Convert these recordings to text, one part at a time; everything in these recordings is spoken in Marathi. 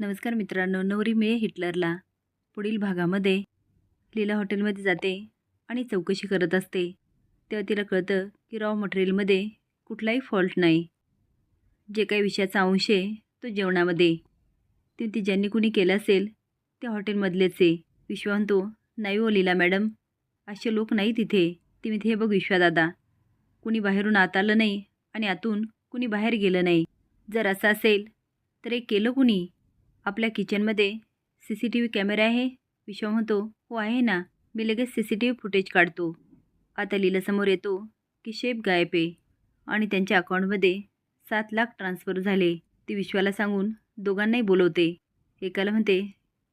नमस्कार मित्रांनो नवरी मे हिटलरला. पुढील भागामध्ये लीला हॉटेलमध्ये जाते आणि चौकशी करत असते. तेव्हा तिला कळतं की रॉ मटेरियलमध्ये कुठलाही फॉल्ट नाही. जे काही विषयाचा अंश आहे तो जेवणामध्ये ते ती ज्यांनी कुणी केलं असेल ते हॉटेलमधलेच आहे. विश्वा म्हणतो नाही ओ लीला मॅडम. असे लोक नाही तिथे ती मी हे बघ विश्वादादा. कुणी बाहेरून आत आलं नाही आणि आतून कुणी बाहेर गेलं नाही. जर असं असेल तर हे केलं कुणी? आपल्या किचनमध्ये C C T V camera आहे. विश्वा म्हणतो हो आहे ना. मी लगेच C C T V footage काढतो. आता लीलासमोर येतो की शेफ गायब आहे आणि त्यांच्या अकाउंटमध्ये सात लाख ट्रान्स्फर झाले. ती विश्वाला सांगून दोघांनाही बोलवते. एकाला म्हणते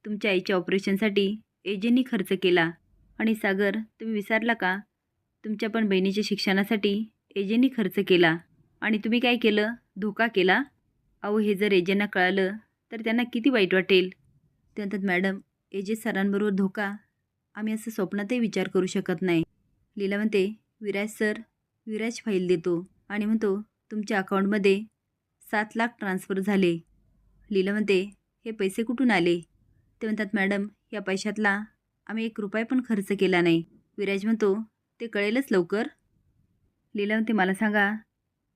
तुमच्या आईच्या ऑपरेशनसाठी एजेंनी खर्च केला. आणि सागर तुम्ही विसरला का? तुमच्या पण बहिणीच्या शिक्षणासाठी एजेंनी खर्च केला. आणि तुम्ही काय केलं? धोका केला? अहो हे जर एजेंना कळालं तर त्यांना किती वाईट वाटेल? ते म्हणतात मॅडम एजे सरांबरोबर धोका आम्ही असं स्वप्नातही विचार करू शकत नाही. लीला म्हणते विराज सर विराज फाईल देतो आणि म्हणतो तुमच्या अकाउंटमध्ये सात लाख ट्रान्स्फर झाले. लीला म्हणते हे पैसे कुठून आले? ते म्हणतात मॅडम या पैशातला आम्ही एक रुपया पण खर्च केला नाही. विराज म्हणतो ते कळेलच लवकर. लीला म्हणते मला सांगा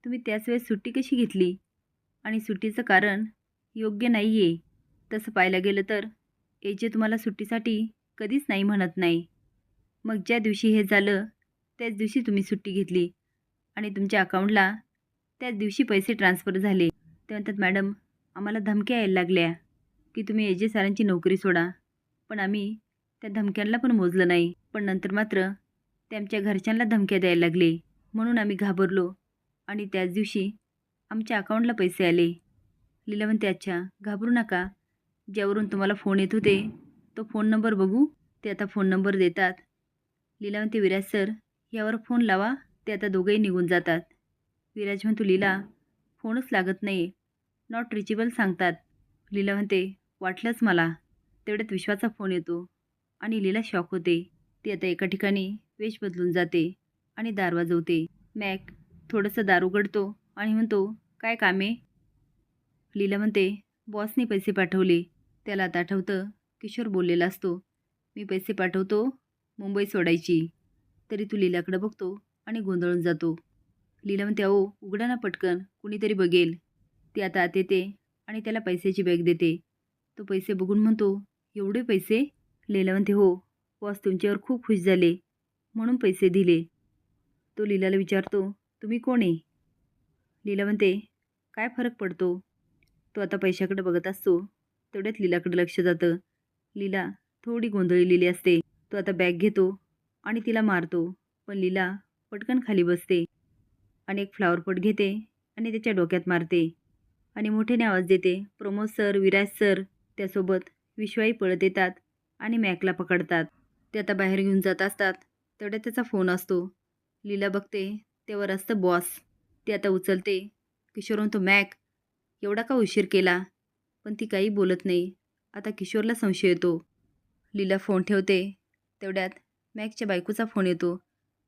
तुम्ही त्याच वेळेस सुट्टी कशी घेतली? आणि सुट्टीचं कारण योग्य नाही आहे तसं पाहायला गेलं तर एजे तुम्हाला सुट्टीसाठी कधीच नाही म्हणत नाही. मग ज्या दिवशी हे झालं त्याच दिवशी तुम्ही सुट्टी घेतली आणि तुमच्या अकाउंटला त्याच दिवशी पैसे ट्रान्स्फर झाले. ते म्हणतात मॅडम आम्हाला धमक्या यायला लागल्या की तुम्ही एजे सरांची नोकरी सोडा. पण आम्ही त्या धमक्यांना पण मोजलं नाही. पण नंतर मात्र ते आमच्या घरच्यांना धमक्या द्यायला लागले. म्हणून आम्ही घाबरलो आणि त्याच दिवशी आमच्या अकाउंटला पैसे आले. लीला म्हणते अच्छा घाबरू नका. ज्यावरून तुम्हाला फोन येत होते तो फोन नंबर बघू ते आता फोन नंबर देतात. लीला म्हणते विराज सर यावर फोन लावा ते आता दोघंही निघून जातात. विराज म्हणतो लीला फोनच लागत नाही नॉट रिचेबल सांगतात. लीला म्हणते वाटलंच मला. तेवढ्यात विश्वाचा फोन येतो. आणि लीला शॉक होते. ती आता एका ठिकाणी वेश बदलून जाते आणि दार वाजवते. मॅक थोडंसं दार उघडतो आणि म्हणतो काय कामे लीला म्हणते बॉसने पैसे पाठवले. त्याला आता आठवतं किशोर बोललेला असतो मी पैसे पाठवतो मुंबई सोडायची. तरी तू लीलाकडं बघतो आणि गोंधळून जातो. लीला म्हणते अहो उघडा ना पटकन कुणीतरी बघेल. ती आता आत येते आणि त्याला पैशाची बॅग देते. तो पैसे बघून म्हणतो एवढे पैसे? लीला म्हणते हो बॉस तुमच्यावर खूप खुश झाले म्हणून पैसे दिले. तो लीलाला विचारतो तुम्ही कोण आहे? लीला म्हणते काय फरक पडतो? तो आता पैशाकडे बघत असतो. तेवढ्यात लीलाकडे लक्ष जातं. लीला थोडी गोंधळलेली असते. तो आता बॅग घेतो आणि तिला मारतो. पण लीला पटकन खाली बसते आणि एक फ्लावर पॉट घेते आणि त्याच्या डोक्यात मारते आणि मोठ्याने आवाज देते. प्रमोद सर विराज सर त्यासोबत विश्वाई पळत येतात आणि मॅकला पकडतात. ते आता बाहेर घेऊन जात असतात. तेवढ्या त्याचा फोन असतो. लीला बघते तेवर असतं बॉस ते आता उचलते. किशोरून तो मॅक एवढा का उशीर केला? पण ती काही बोलत नाही. आता किशोरला संशय येतो. लीला फोन ठेवते. तेवढ्यात मॅकच्या बायकोचा फोन येतो.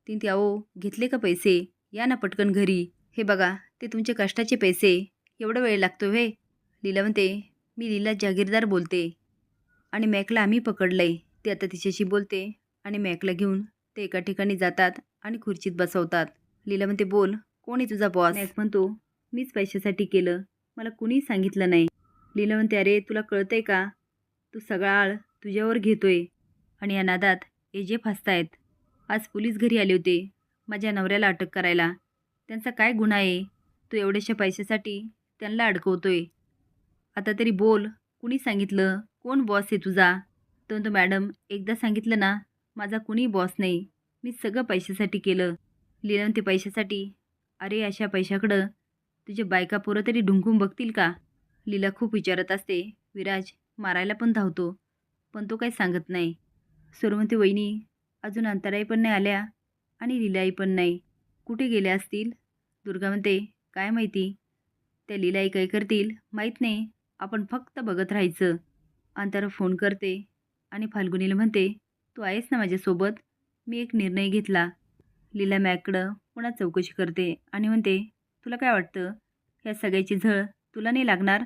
ती ती अहो घेतले का पैसे? या ना पटकन घरी. हे बघा ते तुमचे कष्टाचे पैसे. एवढा वेळ लागतो हे लीला म्हणते मी लीला जागीरदार बोलते. आणि मॅकला आम्ही पकडलंय. ते आता तिच्याशी बोलते आणि मॅकला घेऊन ते एका ठिकाणी जातात आणि खुर्चीत बसवतात. लीला म्हणते बोल कोण आहे तुझा बॉस मॅक म्हणतो मीच पैशासाठी केलं. मला कुणी सांगितलं नाही. लीला म्हणते अरे तुला कळतंय का? तू सगळा आळ तुझ्यावर घेतोय. आणि या नादात एजे आहेत आज पोलीस घरी आले होते माझ्या नवऱ्याला अटक करायला. त्यांचा काय गुन्हा आहे? तू एवढ्याशा पैशासाठी त्यांना अडकवतोय. आता तरी बोल कुणी सांगितलं? कोण बॉस आहे तुझा? तर तो मॅडम एकदा सांगितलं ना माझा कुणी बॉस नाही. मी सगळं पैशासाठी केलं. लिहिलं ते पैशासाठी? अरे अशा पैशाकडं तुझ्या बायका पोरं तरी ढुंकून बघतील का? लीला खूप विचारत असते. विराज मारायला पण धावतो. पण तो काही सांगत नाही. सुरवंती वहिनी अजून अंतराई पण नाही आल्या आणि लीलाई पण नाही. कुठे गेल्या असतील? दुर्गा म्हणते काय माहिती? त्या लीलाई काय करतील? माहीत नाही. आपण फक्त बघत राहायचं. अंतरा फोन करते आणि फाल्गुनीला म्हणते तू आहेस ना माझ्यासोबत? मी एक निर्णय घेतला. लीला मॅकडं पुन्हा चौकशी करते आणि म्हणते तुला काय वाटतं? ह्या सगळ्याची झळ तुला नाही लागणार?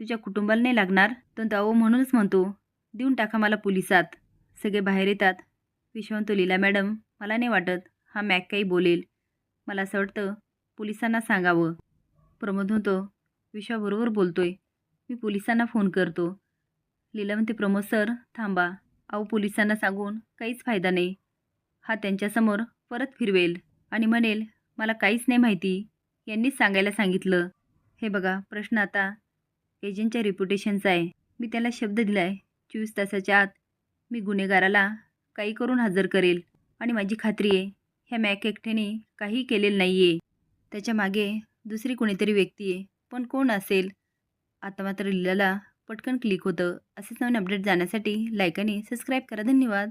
तुझ्या कुटुंबाला नाही लागणार? तो अहो म्हणूनच म्हणतो देऊन टाका मला पोलिसात. सगळे बाहेर येतात. विश्वांतो लीला मॅडम मला नाही वाटत. हा मॅक काही बोलेल. मला असं वाटतं पोलिसांना सांगावं. प्रमोद म्हणतो विश्वाबरोबर बोलतोय. मी पोलिसांना फोन करतो. लिला म्हणते प्रमोद सर थांबा. अहो पोलिसांना सांगून काहीच फायदा नाही. हा त्यांच्यासमोर परत फिरवेल आणि म्हणेल मला काहीच नाही माहिती. यांनीच सांगायला सांगितलं. हे बघा प्रश्न आता एजंटच्या रिप्युटेशनचा आहे. मी त्याला शब्द दिला आहे चोवीस तासाच्या आत मी गुन्हेगाराला काही करून हजर करेल. आणि माझी खात्री आहे ह्या मॅक एकट्याने काही केलेलं नाही आहे त्याच्यामागे दुसरी कोणीतरी व्यक्ती आहे. पण कोण असेल? आता मात्र लिलाला पटकन क्लिक होतं. असेच नवीन अपडेट जाण्यासाठी लाईक आणि सबस्क्राईब करा. धन्यवाद.